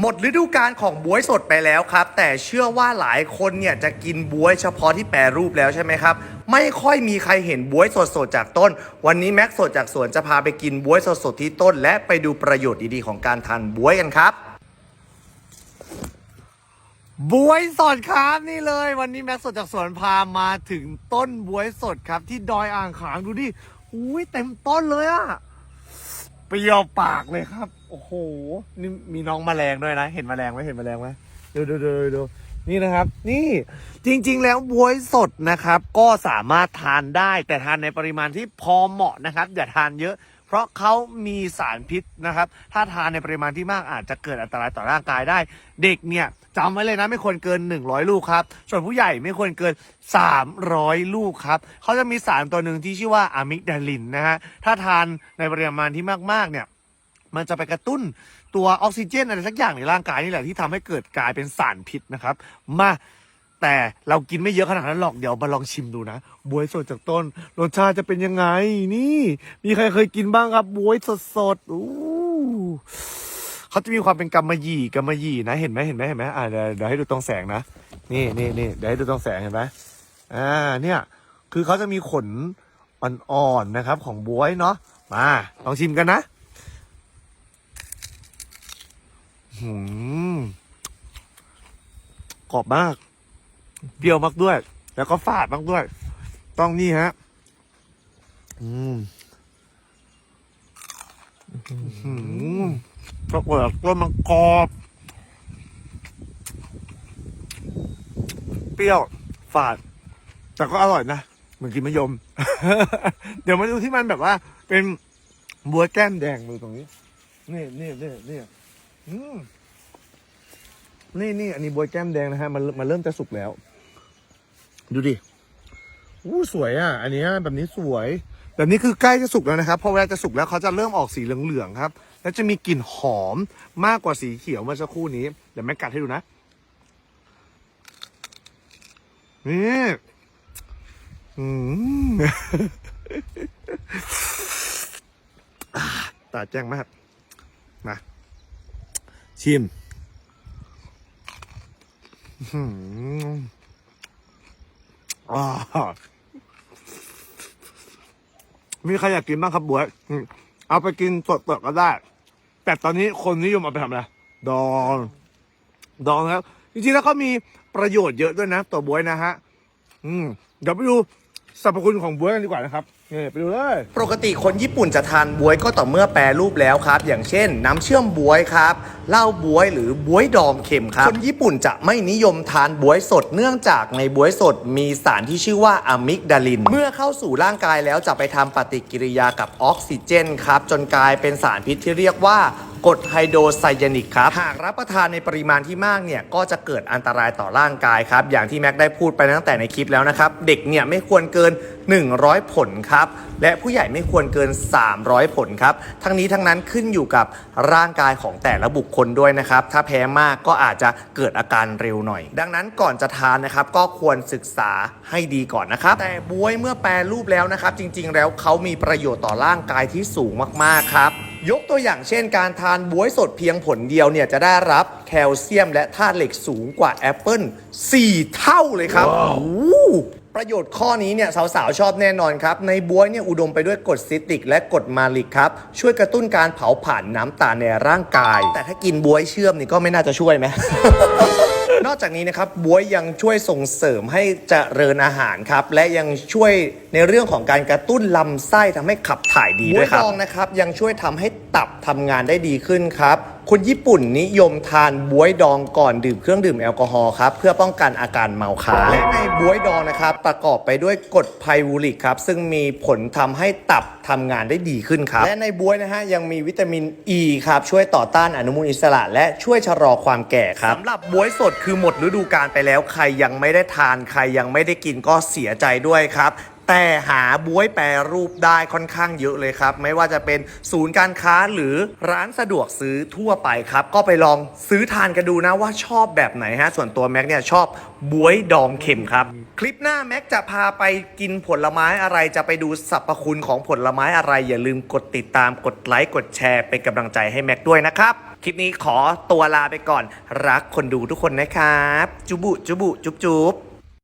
หมดฤดูกาลของบวยสดไปแล้วครับ แต่เชื่อว่าหลายคนเนี่ยจะกินบวยเฉพาะที่แปรรูปแล้วใช่ไหมครับ ไม่ค่อยมีใครเห็นบวยสดๆจากต้น วันนี้แม็กสดจากสวนจะพาไปกินบวยสดๆที่ต้น และไปดูประโยชน์ดีๆของการทานบวยกันครับบวยสดครับนี่เลย วันนี้แม็กสดจากสวนพามาถึงต้นบวยสดครับ ที่ดอยอ่างขางดูดิอุ้ยเต็มต้นเลยอะเปรี้ยวปากเลยครับโอ้โห นี่มีน้องแมลงด้วยนะ เห็นแมลงไหมเห็นแมลงไหมดูดูดูดูนี่นะครับ นี่จริงๆ แล้วบวยสดนะครับ ก็สามารถทานได้ แต่ทานในปริมาณที่พอเหมาะนะครับ อย่าทานเยอะ เพราะเขามีสารพิษนะครับ ถ้าทานในปริมาณที่มากอาจจะเกิดอันตรายต่อร่างกายได้ เด็กเนี่ยจำไว้เลยนะไม่ควรเกิน 100 ลูกครับ ส่วนผู้ใหญ่ไม่ควรเกิน 300 ลูกครับเขาจะมีสารตัวหนึ่งที่ชื่อว่าอะมิกดาลินนะฮะถ้าทานในปริมาณที่มากๆเนี่ย มันจะไปกระตุ้นตัวออกซิเจนอะไรสักอย่างในร่างกายนี่แหละที่ทำให้เกิดกลายเป็นสารพิษนะครับ มาแต่เรากินไม่เยอะขนาดนั้นหรอกเดี๋ยวมาลองชิมดูนะบวยสดจากต้น รสชาติจะเป็นยังไง นี่ มีใครเคยกินบ้างครับบวยสดสดๆอู้เขาจะมีความเป็นกำมะหยี่กำมะหยี่นะเห็นไหมเห็นไหมเห็นไหมอ่าเดี๋ยวเดี๋ยวให้ดูตรงแสงนะนี่นี่นี่เดี๋ยวให้ดูตรงแสงเห็นไหมอ่าเนี่ย คือเขาจะมีขนอ่อนๆนะครับ ของบวยเนาะมาลองชิมกันนะ หืม กรอบมาก เปรี้ยวมากด้วย แล้วก็ฝาดมากด้วย ต้องนี่ฮะอืมอืมก็เปิดต้นมันกรอบ เปรี้ยว ฝาด แต่ก็อร่อยนะ เหมือนกินมะยม เดี๋ยวมาดูที่มันแบบว่า เป็นบัวแก้มแดงดูตรงนี้ นี่นี่นี่นี่ นี่นี่อันนี้บวยแก้มแดงนะฮะ มันมันเริ่มจะสุกแล้ว ดูดิอู้สวยอะ อันนี้แบบนี้สวย แบบนี้คือใกล้จะสุกแล้วนะครับพอเวลาจะสุกแล้วเขาจะเริ่มออกสีเหลืองๆครับ แล้วจะมีกลิ่นหอมมากกว่าสีเขียวเมื่อสักครู่นี้เดี๋ยวแม่กัดให้ดูนะนี่อืมตาแจ้งมากมา ชิมอื้อหือมีใครอยากกินบ้างครับบวย เอาไปกินสดๆก็ได้ แต่ตอนนี้คนนิยมเอาไปทำอะไร ดอง ดองแล้ว จริงๆแล้วก็มีประโยชน์เยอะด้วยนะตัวบวยนะฮะ อืม เดี๋ยวไปดู สรรพคุณของบวยกันดีกว่านะครับนี่ไปดูเลย ปกติคนญี่ปุ่นจะทานบวยก็ต่อเมื่อแปรรูปแล้วครับ อย่างเช่น น้ำเชื่อมบวยครับเหล้าบวยหรือบวยดองเค็มครับ คนญี่ปุ่นจะไม่นิยมทานบวยสดเนื่องจากในบวยสดมีสารที่ชื่อว่าอะมิกดาลิน เมื่อเข้าสู่ร่างกายแล้วจะไปทำปฏิกิริยากับออกซิเจนครับ จนกลายเป็นสารพิษที่เรียกว่า กรดไฮโดรไซยานิกครับ หากรับประทานในปริมาณที่มากเนี่ยก็จะเกิดอันตรายต่อร่างกายครับ อย่างที่แม็กได้พูดไปตั้งแต่ในคลิปแล้วนะครับ เด็กเนี่ยไม่ควรเกิน 100 ผลครับ และผู้ใหญ่ไม่ควรเกิน 300 ผลครับ ทั้งนี้ทั้งนั้นขึ้นอยู่กับร่างกายของแต่ละบุคคลด้วยนะครับ ถ้าแพ้มากก็อาจจะเกิดอาการเร็วหน่อย ดังนั้นก่อนจะทานนะครับก็ควรศึกษาให้ดีก่อนนะครับ แต่บวยเมื่อแปรรูปแล้วนะครับ จริง ๆ แล้วเขามีประโยชน์ต่อร่างกายที่สูงมากๆครับ ยกตัวอย่างเช่นการทานบวยสดเพียงผลเดียวเนี่ยจะได้รับแคลเซียมและธาตุเหล็กสูงกว่าแอปเปิล4 เท่าเลยครับโอ้โหประโยชน์ข้อนี้เนี่ยสาวๆ ชอบแน่นอนครับ ในบวยเนี่ยอุดมไปด้วยกรดซิตริก และกรดมาลิกครับ ช่วยกระตุ้นการเผาผลาญน้ำตาลในร่างกาย แต่ถ้ากินบวยเชื่อมนี่ก็ไม่น่าจะช่วยไหมนอกจากนี้นะครับบวยยังช่วยส่งเสริมให้เจริญอาหารครับ และยังช่วย ในเรื่องของการกระตุ้นลำไส้ทำให้ขับถ่ายดีด้วยครับบวยดองนะครับยังช่วยทำให้ตับทำงานได้ดีขึ้นครับคนญี่ปุ่นนิยมทานบวยดองก่อนดื่มเครื่องดื่มแอลกอฮอล์ครับเพื่อป้องกันอาการเมาค้างและในบวยดองนะครับประกอบไปด้วยกรดไพรูริกครับซึ่งมีผลทำให้ตับทำงานได้ดีขึ้นครับ และในบวยนะฮะยังมีวิตามินอ e ีครับช่วยต่อต้านอนุมูลอิสระ และช่วยชะลอความแก่ครับสำหรับบวยสดคือหมดฤดูกาลไปแล้ว ใครยังไม่ได้ทาน ใครยังไม่ได้กินก็เสียใจด้วยครับ แต่หาบวยแปรรูปได้ค่อนข้างเยอะเลยครับ ไม่ว่าจะเป็นศูนย์การค้าหรือร้านสะดวกซื้อทั่วไปครับ ก็ไปลองซื้อทานกันดูนะว่าชอบแบบไหนฮะ ส่วนตัวแม็กเนี่ยชอบบวยดองเข็มครับ คลิปหน้าแม็กจะพาไปกินผลไม้อะไรจะไปดูสรรพคุณของผลไม้อะไร อย่าลืมกดติดตามกดไลค์กดแชร์เป็นกำลังใจให้แม็กด้วยนะครับ คลิปนี้ขอตัวลาไปก่อน รักคนดูทุกคนนะครับ จุบุจุบุจุบจุบ